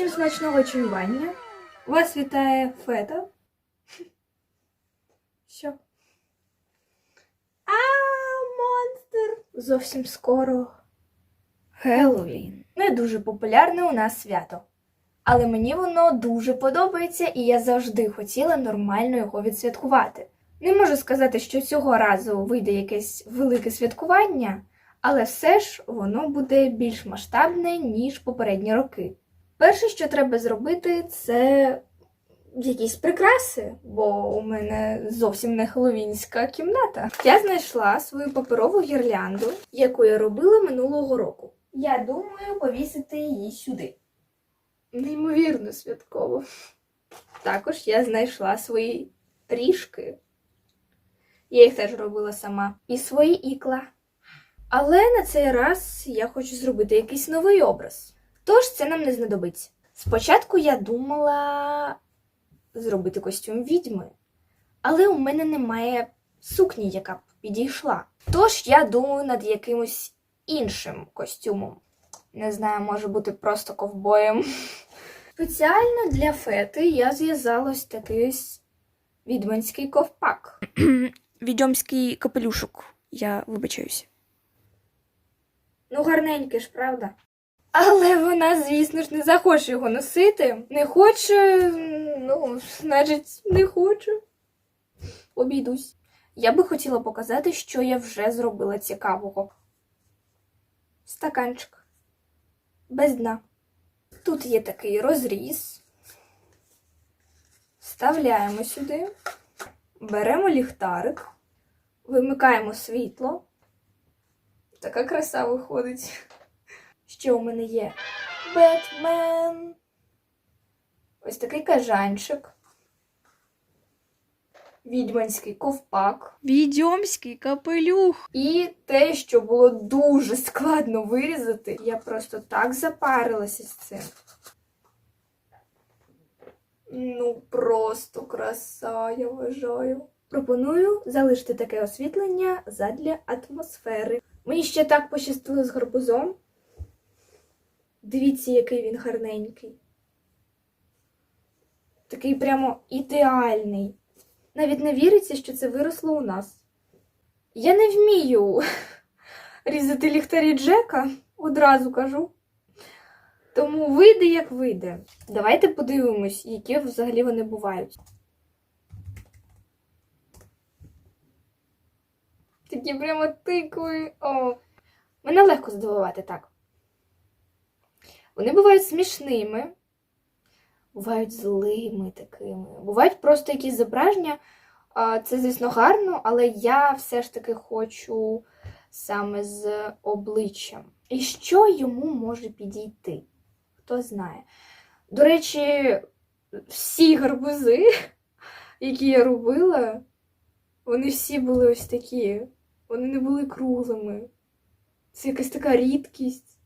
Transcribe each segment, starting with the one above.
Всім смачного чаювання. Вас вітає Фета. Що? А, монстр! Зовсім скоро. Хеллоуін. Не дуже популярне у нас свято. Але мені воно дуже подобається, і я завжди хотіла нормально його відсвяткувати. Не можу сказати, що цього разу вийде якесь велике святкування, але все ж воно буде більш масштабне, ніж попередні роки. Перше, що треба зробити, це якісь прикраси, бо у мене зовсім не хеловінська кімната. Я знайшла свою паперову гірлянду, яку я робила минулого року. Я думаю повісити її сюди. Неймовірно святково. Також я знайшла свої ріжки. Я їх теж робила сама. І свої ікла. Але на цей раз я хочу зробити якийсь новий образ. Тож це нам не знадобиться. Спочатку я думала зробити костюм відьми, але у мене немає сукні, яка б підійшла. Тож я думаю над якимось іншим костюмом. Не знаю, може бути просто ковбоєм. Спеціально для фети я зв'язала ось такий відьманський ковпак. Відьомський капелюшок, я вибачаюся. Ну, гарненький ж, правда? Але вона, звісно ж, не захоче його носити. Не хоче, ну, значить, не хоче. Обійдусь. Я би хотіла показати, що я вже зробила цікавого. Стаканчик. Без дна. Тут є такий розріз. Вставляємо сюди. Беремо ліхтарик. Вимикаємо світло. Така краса виходить. Що у мене є? Бетмен. Ось такий кажанчик. Відьманський ковпак. Відьомський капелюх. І те, що було дуже складно вирізати, я просто так запарилася з цим. Ну, просто краса, я вважаю. Пропоную залишити таке освітлення задля атмосфери. Мені ще так пощастило з гарбузом. Дивіться, який він гарненький. Такий прямо ідеальний. Навіть не віриться, що це виросло у нас. Я не вмію різати ліхтарі Джека, одразу кажу. Тому вийде, як вийде. Давайте подивимось, які взагалі вони бувають. Такі прямо тикви. О. Мене легко здивувати так. Вони бувають смішними, бувають злими такими, бувають просто якісь зображення. Це, звісно, гарно, але я все ж таки хочу саме з обличчям. І що йому може підійти? Хто знає. До речі, всі гарбузи, які я робила, вони всі були ось такі. Вони не були круглими. Це якась така рідкість.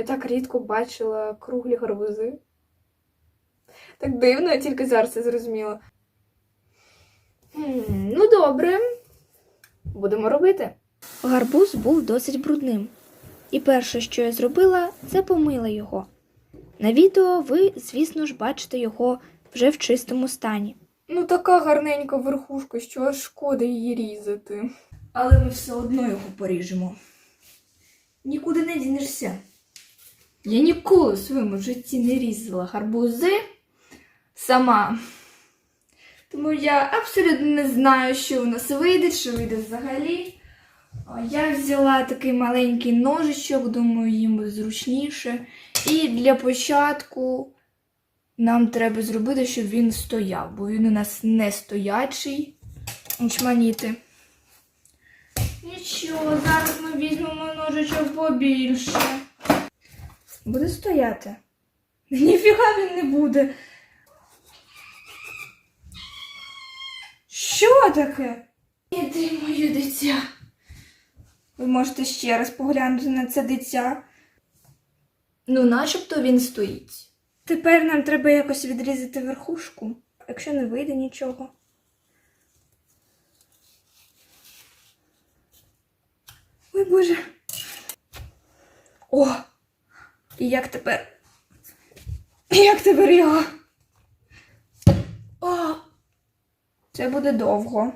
Я так рідко бачила круглі гарбузи. Так дивно, я тільки зараз це зрозуміла. Хм, ну, добре. Будемо робити. Гарбуз був досить брудним. І перше, що я зробила, це помила його. На відео ви, звісно ж, бачите його вже в чистому стані. Ну, така гарненька верхушка, що аж шкода її різати. Але ми все одно його поріжемо. Нікуди не дінешся. Я ніколи в своєму житті не різала гарбузи сама. Тому я абсолютно не знаю, що у нас вийде, що вийде взагалі. Я взяла такий маленький ножичок, думаю, їм буде зручніше. І для початку нам треба зробити, щоб він стояв, бо він у нас не стоячий. Очманіти. Нічого, зараз ми візьмемо ножичок побільше. Буде стояти. Ніфіга він не буде. Що таке? Іди, моє дитя. Ви можете ще раз поглянути на це дитя. Ну, начебто він стоїть. Тепер нам треба якось відрізати верхушку, якщо не вийде нічого. Ой, Боже. О! І як тепер Як тепер його? О! Це буде довго.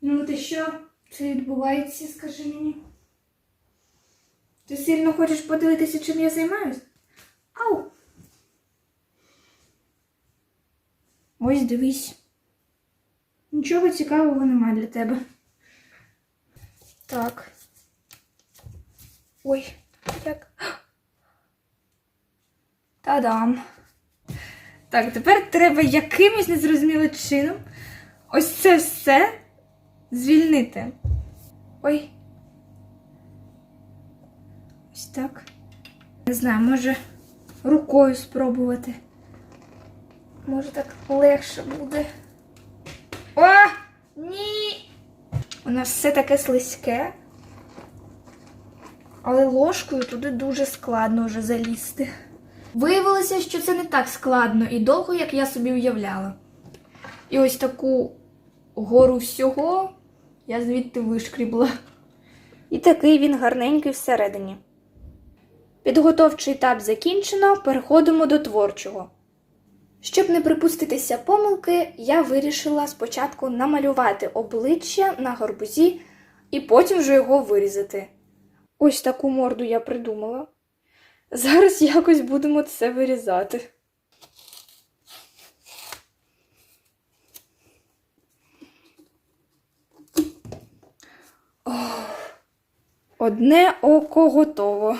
Ну, ти що це відбувається, скажи мені? Ти сильно хочеш подивитися, чим я займаюсь? Ау! Ось дивись. Нічого цікавого немає для тебе. Так. Ой, як. Та-дам. Так, тепер треба якимось незрозумілим чином ось це все звільнити. Ой. Ось так. Не знаю, може рукою спробувати. Може так легше буде. О! Ні! У нас все таке слизьке. Але ложкою туди дуже складно вже залізти. Виявилося, що це не так складно і довго, як я собі уявляла. І ось таку гору всього я звідти вишкрібла. І такий він гарненький всередині. Підготовчий етап закінчено, переходимо до творчого. Щоб не припуститися помилки, я вирішила спочатку намалювати обличчя на гарбузі і потім вже його вирізати. Ось таку морду я придумала. Зараз якось будемо це вирізати. Ох, Одне око готово.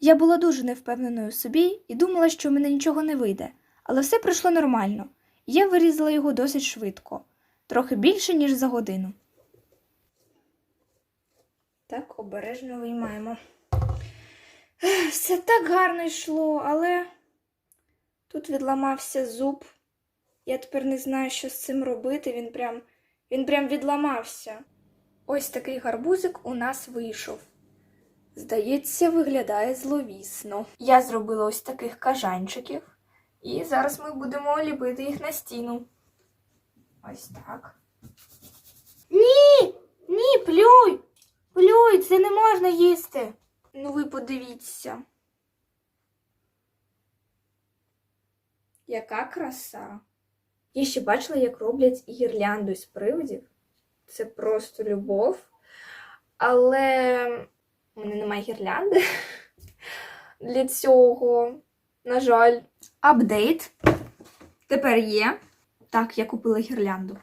Я була дуже невпевненою собі і думала, що в мене нічого не вийде, але все пройшло нормально. Я вирізала його досить швидко, трохи більше, ніж за годину. Так, обережно виймаємо. Все так гарно йшло, але тут відламався зуб. Я тепер не знаю, що з цим робити. Він прям, він прям відламався. Ось такий гарбузик у нас вийшов. Здається, виглядає зловісно. Я зробила ось таких кажанчиків, і зараз ми будемо ліпити їх на стіну. Ось так. Ні! Ні, плюй! Плюй, це не можна їсти. Ну, ви подивіться. Яка краса. Я ще бачила, як роблять гірлянду з привидів. Це просто любов. Але у мене немає гірлянди для цього. На жаль, апдейт. Тепер є. Так, я купила гірлянду.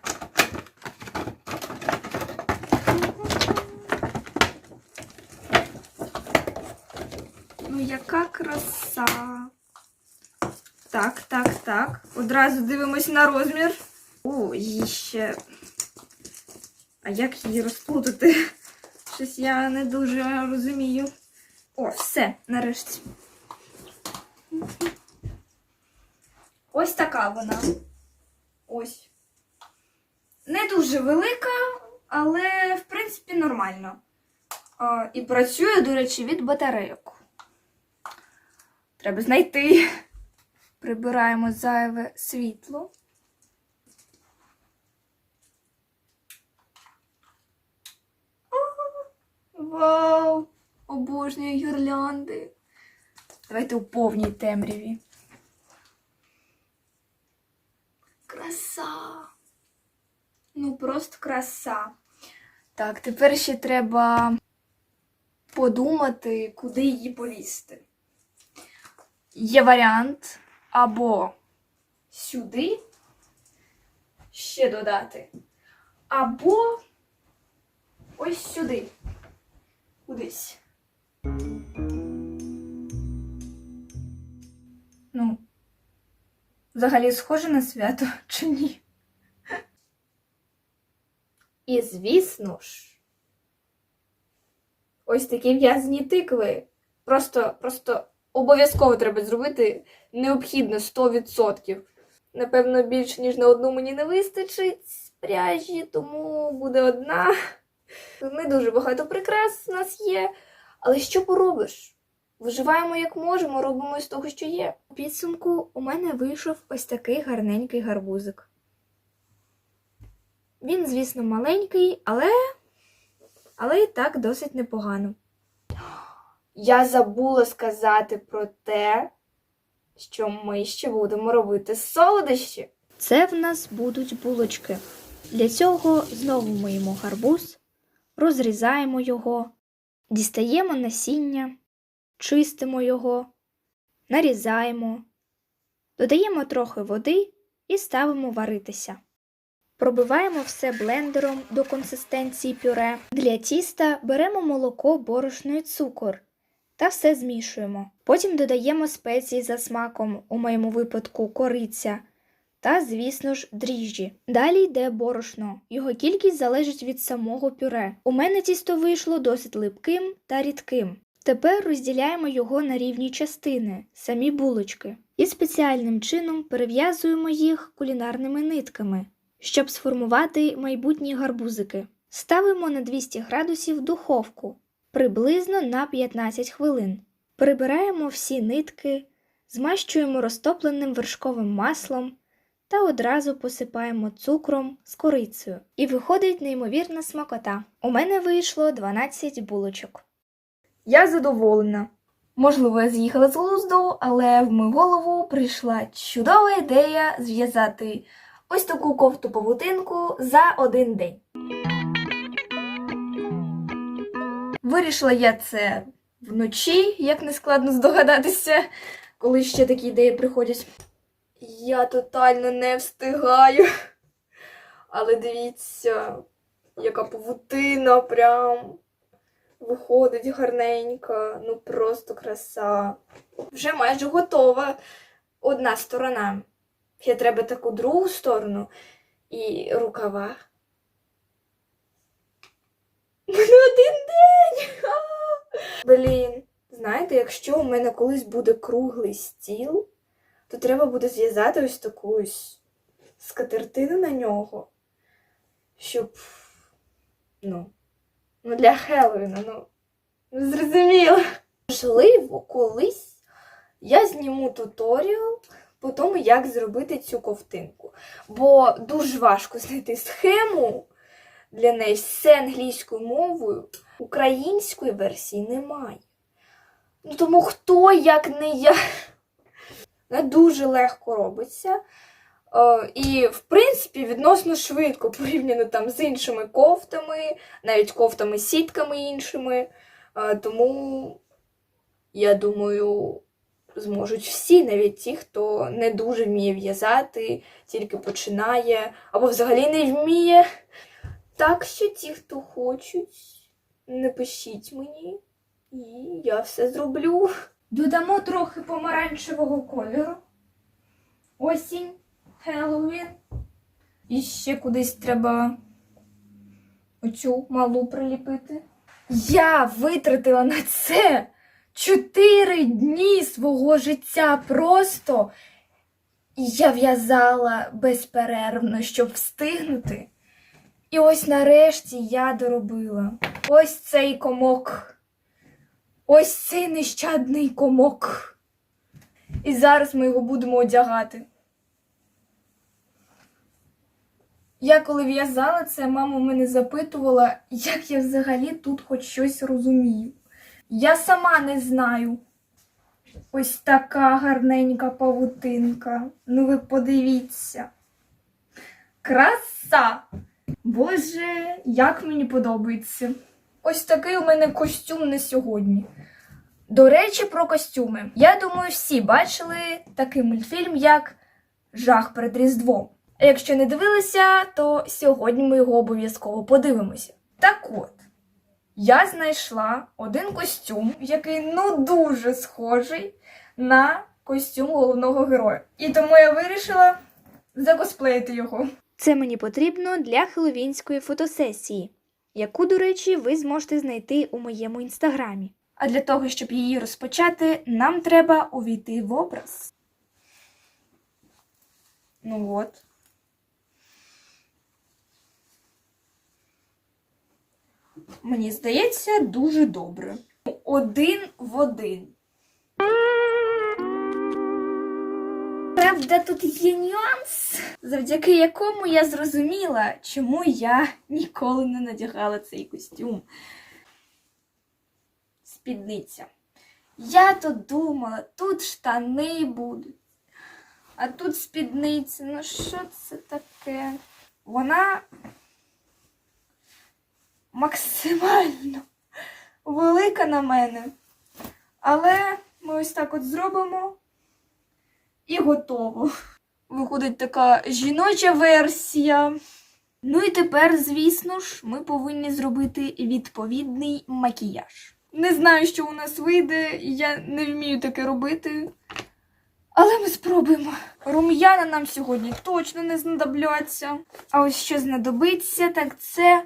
Ну, яка краса. Так, так, так. Одразу дивимось на розмір. О, її ще. А як її розплутати? Щось я не дуже розумію. О, все, нарешті. Ось така вона. Ось. Не дуже велика, але, в принципі, нормально. А, і працює, до речі, від батарейок. Треба знайти. Прибираємо зайве світло. Вау! Обожнюю гірлянди. Давайте у повній темряві. Краса. Ну, просто краса. Так, тепер ще треба подумати, куди її повісти. Є варіант або сюди ще додати, або ось сюди. Кудись. Ну, взагалі схоже на свято чи ні? І звісно ж, ось такі в'язані тикви. Просто, просто обов'язково треба зробити необхідно 100%. Напевно, більше, ніж на одну мені не вистачить пряжі, тому буде одна. Не дуже багато прикрас у нас є. Але що поробиш? Виживаємо як можемо, робимо з того, що є. У підсумку у мене вийшов ось такий гарненький гарбузик. Він, звісно, маленький, але, але і так досить непогано. Я забула сказати про те, що ми ще будемо робити солодощі. Це в нас будуть булочки. Для цього знову миємо гарбуз, розрізаємо його, дістаємо насіння, чистимо його, нарізаємо, додаємо трохи води і ставимо варитися. Пробиваємо все блендером до консистенції пюре. Для тіста беремо молоко, борошно і цукор та все змішуємо. Потім додаємо спеції за смаком, у моєму випадку кориця та, звісно ж, дріжджі. Далі йде борошно. Його кількість залежить від самого пюре. У мене тісто вийшло досить липким та рідким. Тепер розділяємо його на рівні частини, самі булочки, і спеціальним чином перев'язуємо їх кулінарними нитками, щоб сформувати майбутні гарбузики. Ставимо на 200 градусів духовку приблизно на 15 хвилин. Прибираємо всі нитки, змащуємо розтопленим вершковим маслом та одразу посипаємо цукром з корицею. І виходить неймовірна смакота. У мене вийшло 12 булочок. Я задоволена. Можливо, я з'їхала з глузду, але в мою голову прийшла чудова ідея зв'язати ось таку кофту павутинку за один день. Вирішила я це вночі, як не складно здогадатися, коли ще такі ідеї приходять. Я тотально не встигаю. Але дивіться, яка павутина прям виходить гарненько, ну просто краса. Вже майже готова одна сторона. Ще треба таку другу сторону і рукава. Ну, один день! Блін, знаєте, якщо у мене колись буде круглий стіл, то треба буде зв'язати ось таку ось скатертину на нього, щоб, ну, ну для Хеллоуіна, ну, зрозуміло. Можливо, колись я зніму туторіал по тому, як зробити цю ковтинку. Бо дуже важко знайти схему для неї все англійською мовою, української версії немає. Ну тому хто, як не я, вона дуже легко робиться. Е, і, в принципі, відносно швидко порівняно там з іншими кофтами, навіть кофтами сітками іншими. Е, тому, я думаю, зможуть всі, навіть ті, хто не дуже вміє в'язати, тільки починає, або взагалі не вміє. Так що ті, хто хочуть, напишіть мені, і я все зроблю. Додамо трохи помаранчевого кольору. Осінь, Хеллоуін. І ще кудись треба оцю малу приліпити. Я витратила на це чотири дні свого життя просто. Я в'язала безперервно, щоб встигнути. І ось нарешті я доробила. Ось цей комок. Ось цей нещадний комок. І зараз ми його будемо одягати. Я коли в'язала це, мама мене запитувала, як я взагалі тут хоч щось розумію. Я сама не знаю. Ось така гарненька павутинка. Ну ви подивіться. Краса! Боже, як мені подобається. Ось такий у мене костюм на сьогодні. До речі, про костюми. Я думаю, всі бачили такий мультфільм, як Жах перед Різдвом. А якщо не дивилися, то сьогодні ми його обов'язково подивимося. Так от, я знайшла один костюм, який ну дуже схожий на костюм головного героя. І тому я вирішила закосплеїти його. Це мені потрібно для хеловінської фотосесії, яку, до речі, ви зможете знайти у моєму інстаграмі. А для того, щоб її розпочати, нам треба увійти в образ. Ну от. Мені здається, дуже добре. Один в один. Правда, тут є нюанс, завдяки якому я зрозуміла, чому я ніколи не надягала цей костюм. Спідниця. Я то думала, тут штани будуть, а тут спідниці. Ну що це таке? Вона максимально велика на мене. Але ми ось так от зробимо і готово. Виходить така жіноча версія. Ну і тепер, звісно ж, ми повинні зробити відповідний макіяж. Не знаю, що у нас вийде, я не вмію таке робити. Але ми спробуємо. Рум'яна нам сьогодні точно не знадобляться. А ось що знадобиться, так це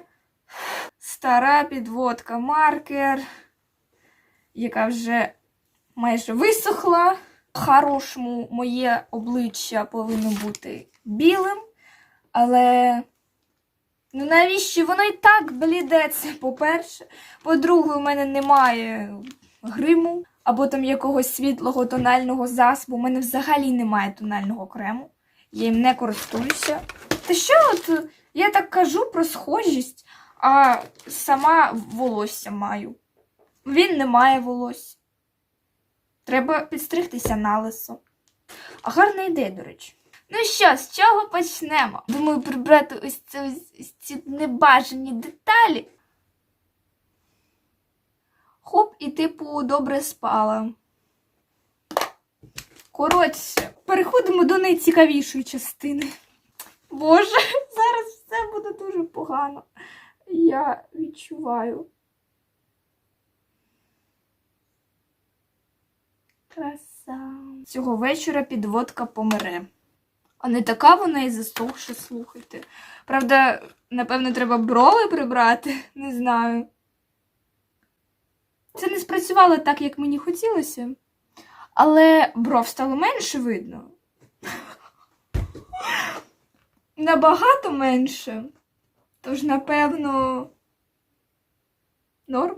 стара підводка маркер, яка вже майже висохла. Хорошому моє обличчя повинно бути білим, але ну навіщо воно і так бліде, це по-перше. По-друге, у мене немає гриму або там якогось світлого тонального засобу. У мене взагалі немає тонального крему. Я їм не користуюся. Та що от я так кажу про схожість, а сама волосся маю. Він не має волосся. Треба підстригтися на лисо. А гарна ідея, до речі. Ну що, з чого почнемо? Думаю, прибрати ось, ці, ось, ці небажані деталі. Хоп, і типу добре спала. Коротше, переходимо до найцікавішої частини. Боже, зараз все буде дуже погано. Я відчуваю. Краса. Цього вечора підводка помре. А не така вона і засохша, слухайте. Правда, напевно, треба брови прибрати, не знаю. Це не спрацювало так, як мені хотілося. Але бров стало менше видно. Набагато менше. Тож, напевно, норм.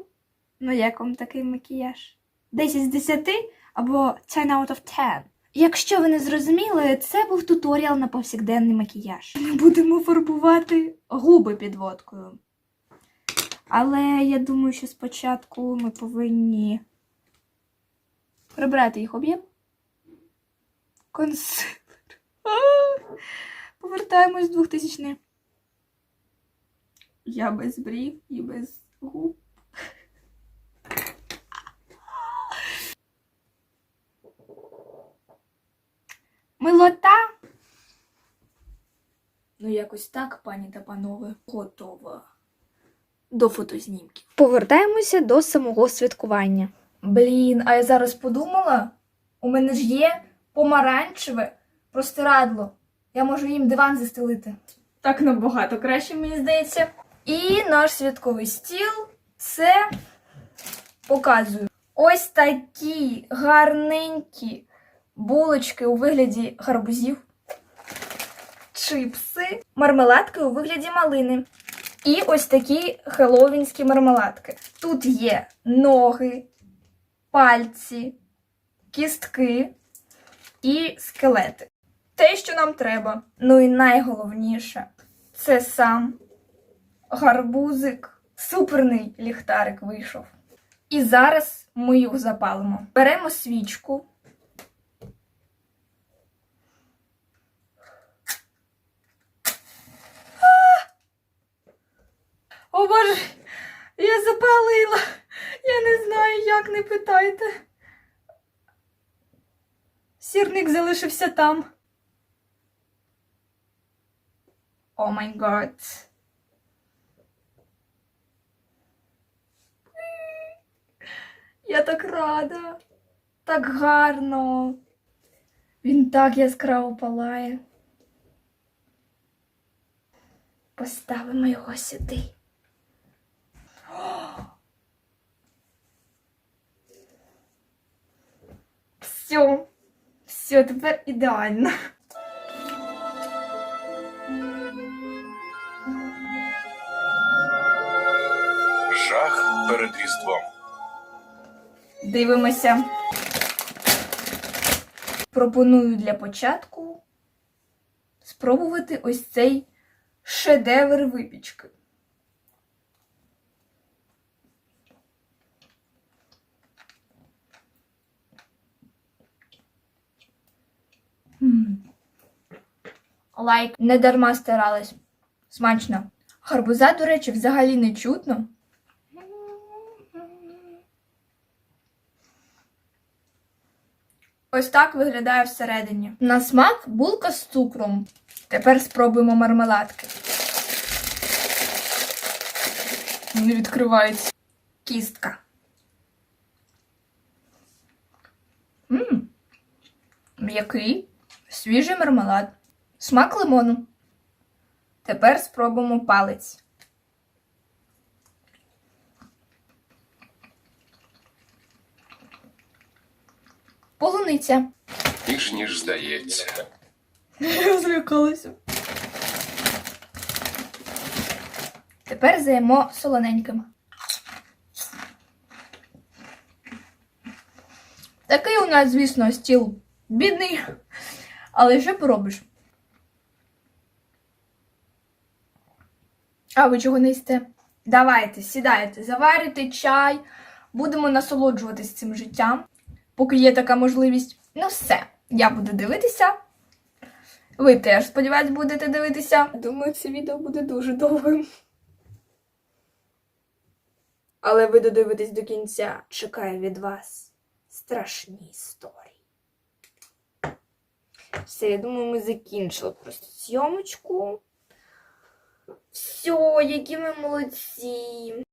Ну, як вам такий макіяж? 10 з 10 або 10 out of 10. Якщо ви не зрозуміли, це був туторіал на повсякденний макіяж. Ми будемо фарбувати губи підводкою. Але я думаю, що спочатку ми повинні прибрати їх об'єм. Консилер. Повертаємось в 2000 Я без брів і без губ. Милота. Ну, якось так, пані та панове, готова до фотознімків. Повертаємося до самого святкування. Блін, а я зараз подумала, у мене ж є помаранчеве простирадло. Я можу їм диван застелити. Так набагато краще, мені здається. І наш святковий стіл це показую. Ось такі гарненькі булочки у вигляді гарбузів, чипси, мармеладки у вигляді малини. І ось такі хеллоуінські мармеладки. Тут є ноги, пальці, кістки і скелети. Те, що нам треба. Ну і найголовніше це сам гарбузик. Суперний ліхтарик вийшов. І зараз ми його запалимо. Беремо свічку. О боже, я запалила. Я не знаю, як не питайте. Сірник залишився там. О май гад. Я так рада. Так гарно. Він так яскраво палає. Поставимо його сюди. Все, все, тепер ідеально. Жах перед Різдвом. Дивимося. Пропоную для початку спробувати ось цей шедевр випічки. Лайк like. не дарма старалась. Смачно. Гарбуза, до речі, взагалі не чутно. Ось так виглядає всередині. На смак булка з цукром. Тепер спробуємо мармеладки. Не відкривається. Кістка. М'який, свіжий мармелад. Смак лимону. Тепер спробуємо палець. Полуниця. Ніж ніж здається. Я злякалася. Тепер заємо солоненьким. Такий у нас, звісно, стіл бідний, але що поробиш? А ви чого не їсте? Давайте, сідайте, заварите чай, будемо насолоджуватись цим життям, поки є така можливість. Ну все, я буду дивитися. Ви теж, сподіваюсь, будете дивитися. Думаю, це відео буде дуже довгим. Але ви додивитесь до кінця. Чекаю від вас страшні історії. Все, я думаю, ми закінчили просто зйомочку. Все, які ми молодці.